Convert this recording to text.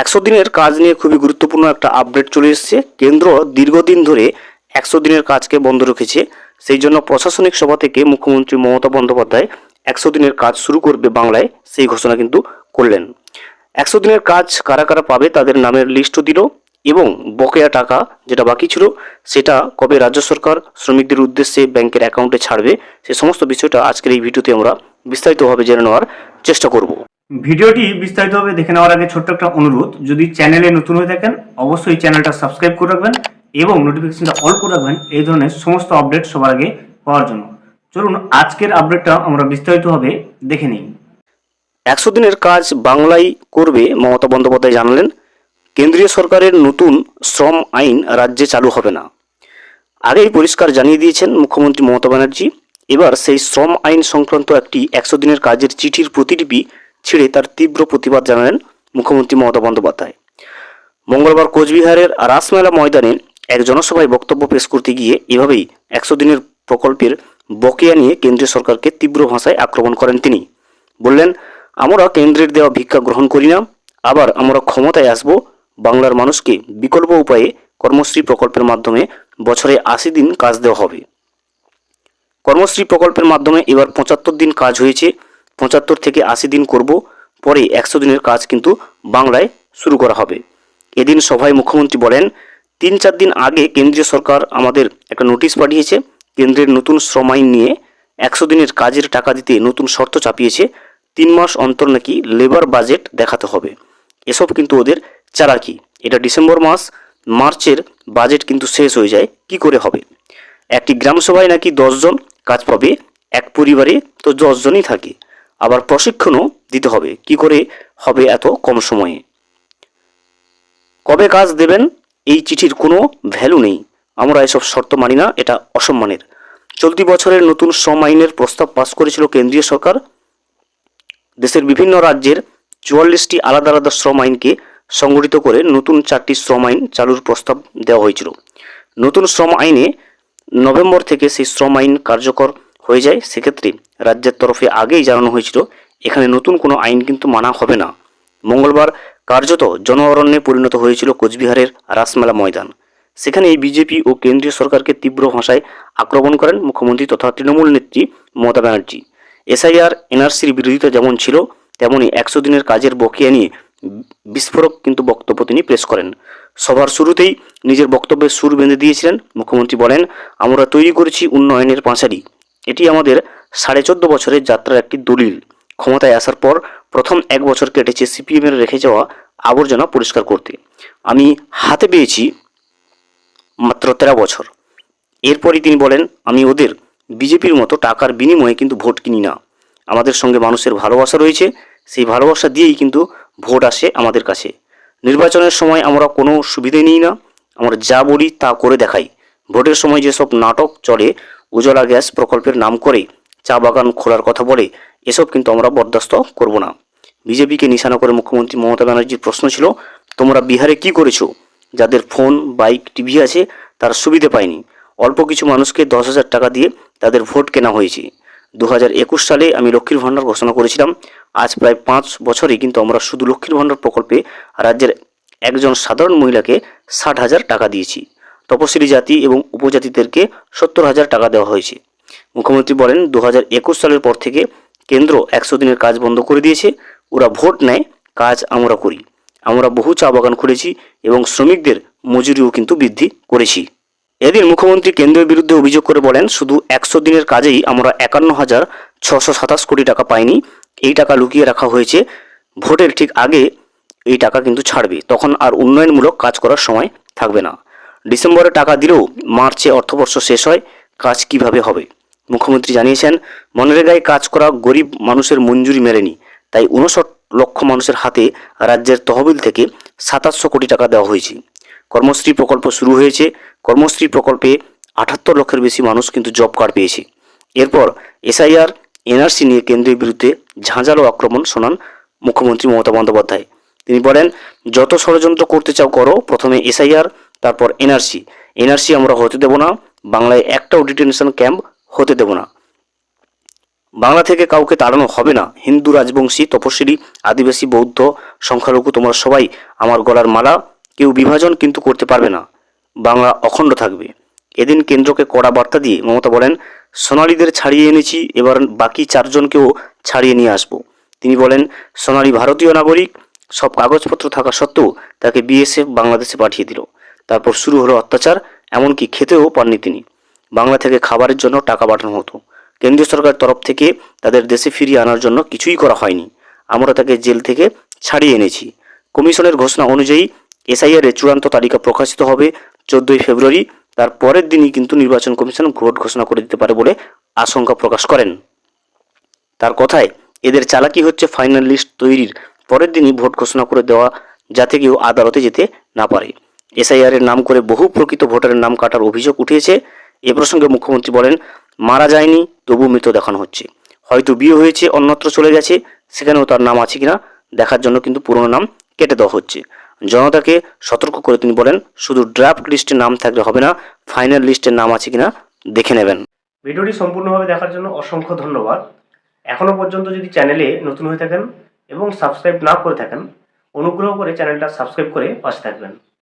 একশো দিনের কাজ নিয়ে খুবই গুরুত্বপূর্ণ একটা আপডেট চলে এসেছে। কেন্দ্র দীর্ঘদিন ধরে একশো দিনের কাজকে বন্ধ রেখেছে। সেই জন্য প্রশাসনিক সভা থেকে মুখ্যমন্ত্রী মমতা বন্দ্যোপাধ্যায় একশো দিনের কাজ শুরু করবে বাংলায় সেই ঘোষণা কিন্তু করলেন। একশো দিনের কাজ কারা কারা পাবে তাদের নামের লিস্টও দিল এবং বকেয়া টাকা যেটা বাকি ছিল সেটা কবে রাজ্য সরকার শ্রমিকদের উদ্দেশ্যে ব্যাংকের অ্যাকাউন্টে ছাড়বে, সে সমস্ত বিষয়টা আজকের এই ভিডিওতে আমরা বিস্তারিতভাবে জেনে নেওয়ার চেষ্টা করব। ভিডিওটি বিস্তারিতভাবে দেখে নেওয়ার আগে ছোট্ট একটা অনুরোধ, যদি চ্যানেলে নতুন হয়ে থাকেন, অবশ্যই চ্যানেলটা সাবস্ক্রাইব করে রাখবেন এবং নোটিফিকেশনটা অল করে রাখবেন, এই ধরনের সমস্ত আপডেট সবার আগে পাওয়ার জন্য। চলুন, আজকের আপডেটটা আমরা বিস্তারিতভাবে দেখে নিই। একশো দিনের কাজ বাংলায় করবে মমতা বন্দ্যোপাধ্যায় জানালেন, কেন্দ্রীয় সরকারের নতুন শ্রম আইন রাজ্যে চালু হবে না। আগেই পরিষ্কার জানিয়ে দিয়েছেন মুখ্যমন্ত্রী মমতা ব্যানার্জি। এবার সেই শ্রম আইন সংক্রান্ত একটি একশো দিনের কাজের চিঠির প্রতিলিপি ছিঁড়ে তার তীব্র প্রতিবাদ জানালেন মুখ্যমন্ত্রী মমতা বন্দ্যোপাধ্যায়। মঙ্গলবার কোচবিহারের রাসমেলা ময়দানে এক জনসভায় বক্তব্য পেশ করতে গিয়ে এভাবেই একশো দিনের প্রকল্পের বকেয়া নিয়ে কেন্দ্রীয় সরকারকে তীব্র ভাষায় আক্রমণ করেন তিনি। বললেন, আমরা কেন্দ্রের দেওয়া ভিক্ষা গ্রহণ করি না, আবার আমরা ক্ষমতায় আসব, বাংলার মানুষকে বিকল্প উপায়ে কর্মশ্রী প্রকল্পের মাধ্যমে বছরে আশি দিন কাজ দেওয়া হবে। কর্মশ্রী প্রকল্পের মাধ্যমে এবার পঁচাত্তর দিন কাজ হয়েছে পঁচাত্তর থেকে আশি দিন করব, পরে একশো দিনের কাজ কিন্তু বাংলায় শুরু করা হবে। এদিন সভায় মুখ্যমন্ত্রী বলেন, তিন চার দিন আগে কেন্দ্রীয় সরকার আমাদের একটা নোটিশ পাঠিয়েছে, কেন্দ্রের নতুন শ্রম আইন নিয়ে একশো দিনের কাজের টাকা দিতে নতুন শর্ত চাপিয়েছে, তিন মাস অন্তর নাকি লেবার বাজেট দেখাতে হবে। এসব কিন্তু ওদের চালাকি। এটা ডিসেম্বর মাস, মার্চের বাজেট কিন্তু শেষ হয়ে যায়, কি করে হবে? একটি গ্রামসভায় নাকি দশজন কাজ পাবে, এক পরিবারে তো দশজনই থাকে। আবার প্রশিক্ষণও দিতে হবে। কি করে হবে এত কম সময়ে? কবে কাজ দেবেন? এই চিঠির কোনো ভ্যালু নেই। আমরা এসব শর্ত মানি না, এটা অসম্মানের। চলতি বছরের নতুন শ্রম আইনের প্রস্তাব পাশ করেছিল কেন্দ্রীয় সরকার। দেশের বিভিন্ন রাজ্যের চুয়াল্লিশটি আলাদা আলাদা শ্রম আইনকে সংগঠিত করে নতুন চারটি শ্রম আইন চালুর প্রস্তাব দেওয়া হয়েছিল। নতুন শ্রম আইনে নভেম্বর থেকে সেই শ্রম আইন কার্যকর হয়ে যায়, সেক্ষেত্রে রাজ্যের তরফে আগেই জানানো হয়েছিল, এখানে নতুন কোনো আইন কিন্তু মানা হবে না। মঙ্গলবার কার্যত জন অরণ্যে পরিণত হয়েছিল কোচবিহারের রাসমেলা ময়দান। সেখানে বিজেপি ও কেন্দ্রীয় সরকারকে তীব্র ভাষায় আক্রমণ করেন মুখ্যমন্ত্রী তথা তৃণমূল নেত্রী মমতা ব্যানার্জি। এসআইআর, এনআরসির বিরোধিতা যেমন ছিল, তেমনি একশো দিনের কাজের বকেয়া নিয়ে বিস্ফোরক কিন্তু বক্তব্য তিনি পেশ করেন। সভার শুরুতেই নিজের বক্তব্যের সুর বেঁধে দিয়েছিলেন মুখ্যমন্ত্রী বলেন, আমরা তৈরি করেছি উন্নয়নের পাঁচালী। এটি আমাদের সাড়ে চোদ্দ বছরের যাত্রার একটি দলিল। ক্ষমতায় আসার পর প্রথম এক বছর কেটেছে সিপিএমের রেখে যাওয়া আবর্জনা পরিষ্কার করতে। আমি হাতে পেয়েছি মাত্র তেরো বছর। এরপরই তিনি বলেন, আমি ওদের বিজেপির মতো টাকার বিনিময়ে কিন্তু ভোট কিনি না। আমাদের সঙ্গে মানুষের ভালোবাসা রয়েছে, সেই ভালোবাসা দিয়েই কিন্তু ভোট আসে আমাদের কাছে। নির্বাচনের সময় আমরা কোনো সুবিধে নিই না। আমরা যা বলি তা করে দেখাই। ভোটের সময় যেসব নাটক চলে উজ্জ্বলা গ্যাস প্রকল্পের নাম করে চা বাগান খোলার কথা বলে এসব কিন্তু আমরা বরদাস্ত করব না। বিজেপিকে নিশানা করে মুখ্যমন্ত্রী মমতা ব্যানার্জির প্রশ্ন ছিল, তোমরা বিহারে কি করেছ? যাদের ফোন, বাইক, টিভি আছে, তারা সুবিধে পায়নি। অল্প কিছু মানুষকে দশ হাজার টাকা দিয়ে তাদের ভোট কেনা হয়েছে। দু হাজার একুশ সালে আমি লক্ষ্মীর ভাণ্ডার ঘোষণা করেছিলাম। আজ প্রায় পাঁচ বছরই কিন্তু আমরা শুধু লক্ষ্মীর ভাণ্ডার প্রকল্পে রাজ্যের একজন সাধারণ মহিলাকে ষাট হাজার টাকা দিয়েছি। তপশিলি জাতি এবং উপজাতিদেরকে সত্তর হাজার টাকা দেওয়া হয়েছে। মুখ্যমন্ত্রী বলেন দু হাজার একুশ সালের পর থেকে কেন্দ্র একশো দিনের কাজ বন্ধ করে দিয়েছে। ওরা ভোট নেয়, কাজ আমরা করি। আমরা বহু চা বাগান খুলেছি এবং শ্রমিকদের মজুরিও কিন্তু বৃদ্ধি করেছি। এদিন মুখ্যমন্ত্রী কেন্দ্রের বিরুদ্ধে অভিযোগ করে বলেন, শুধু একশো দিনের কাজেই আমরা একান্ন হাজার ছশো সাতাশ কোটি টাকা পাইনি। এই টাকা লুকিয়ে রাখা হয়েছে। ভোটের ঠিক আগে এই টাকা কিন্তু ছাড়বে। তখন আর উন্নয়নমূলক কাজ করার সময় থাকবে না। ডিসেম্বরে টাকা দিলেও মার্চে অর্থবর্ষ শেষ হয়, কাজ কীভাবে হবে? মুখ্যমন্ত্রী জানিয়েছেন মনরেগায় কাজ করা গরিব মানুষের মঞ্জুরি মেলেনি, তাই উনষট লক্ষ মানুষের হাতে রাজ্যের তহবিল থেকে সাতাশশো কোটি টাকা দেওয়া হয়েছে। কর্মশ্রী প্রকল্প শুরু হয়েছে, কর্মশ্রী প্রকল্পে আটাত্তর লক্ষের বেশি মানুষ কিন্তু জব কার্ড পেয়েছে। এরপর এসআইআর, এনআরসি নিয়ে কেন্দ্রের বিরুদ্ধে ঝাঁঝালো আক্রমণ শোনান মুখ্যমন্ত্রী মমতা বন্দ্যোপাধ্যায়। তিনি বলেন, যত ষড়যন্ত্র করতে চাও করো, প্রথমে এসআইআর তারপর এনআরসি। এনআরসি আমরা হতে দেব না, বাংলায় একটাও ডিটেনশন ক্যাম্প হতে দেব না। বাংলা থেকে কাউকে তাড়ানো হবে না। হিন্দু, রাজবংশী তপশিলি আদিবাসী, বৌদ্ধ, সংখ্যালঘু, তোমরা সবাই আমার গলার মালা, কেউ বিভাজন কিন্তু করতে পারবে না। বাংলা অখণ্ড থাকবে। এদিন কেন্দ্রকে কড়া বার্তা দিয়ে মমতা বলেন, সোনালীদের ছাড়িয়ে এনেছি, এবার বাকি চারজনকেও ছাড়িয়ে নিয়ে আসব। তিনি বলেন, সোনালী ভারতীয় নাগরিক, সব কাগজপত্র থাকা সত্ত্বেও তাকে বিএসএফ বাংলাদেশে পাঠিয়ে দিল। তারপর শুরু হলো অত্যাচার, এমনকি খেতেও পাননি তিনি। বাংলা থেকে খাবারের জন্য টাকা পাঠানো হতো। কেন্দ্রীয় সরকারের তরফ থেকে তাদের দেশে ফিরিয়ে আনার জন্য কিছুই করা হয়নি। আমরা তাকে জেল থেকে ছাড়িয়ে এনেছি। কমিশনের ঘোষণা অনুযায়ী এসআইআর এর চূড়ান্ত তালিকা প্রকাশিত হবে চোদ্দই ফেব্রুয়ারি। তার পরের দিনই কিন্তু নির্বাচন কমিশন ভোট ঘোষণা করে দিতে পারে বলে আশঙ্কা প্রকাশ করেন। তার কথায়, এদের চালাকি হচ্ছে ফাইনাল লিস্ট তৈরির। পরের দিনই ভোট ঘোষণা করে দেওয়া, যাতে কেউ আদালতে যেতে না পারে। এসআইআর এর নাম করে বহু প্রকৃত ভোটারের নাম কাটার অভিযোগ উঠিয়েছে এ প্রসঙ্গে মুখ্যমন্ত্রী বলেন, মারা যায়নি, তবু মৃত দেখানো হচ্ছে। হয়তো বিয়ে হয়েছে, অন্যত্র চলে গেছে, সেখানেও তার নাম আছে কিনা দেখার জন্য কিন্তু পুরনো নাম কেটে দেওয়া হচ্ছে। জনতাকে সতর্ক করে তিনি বলেন, শুধু ড্রাফট লিস্টে নাম থাকলে হবে না ফাইনাল লিস্টের নাম আছে কিনা দেখে নেবেন। ভিডিওটি সম্পূর্ণভাবে দেখার জন্য অসংখ্য ধন্যবাদ। এখনও পর্যন্ত যদি চ্যানেলে নতুন হয়ে থাকেন এবং সাবস্ক্রাইব না করে থাকেন, অনুগ্রহ করে চ্যানেলটা সাবস্ক্রাইব করে পাশে থাকবেন।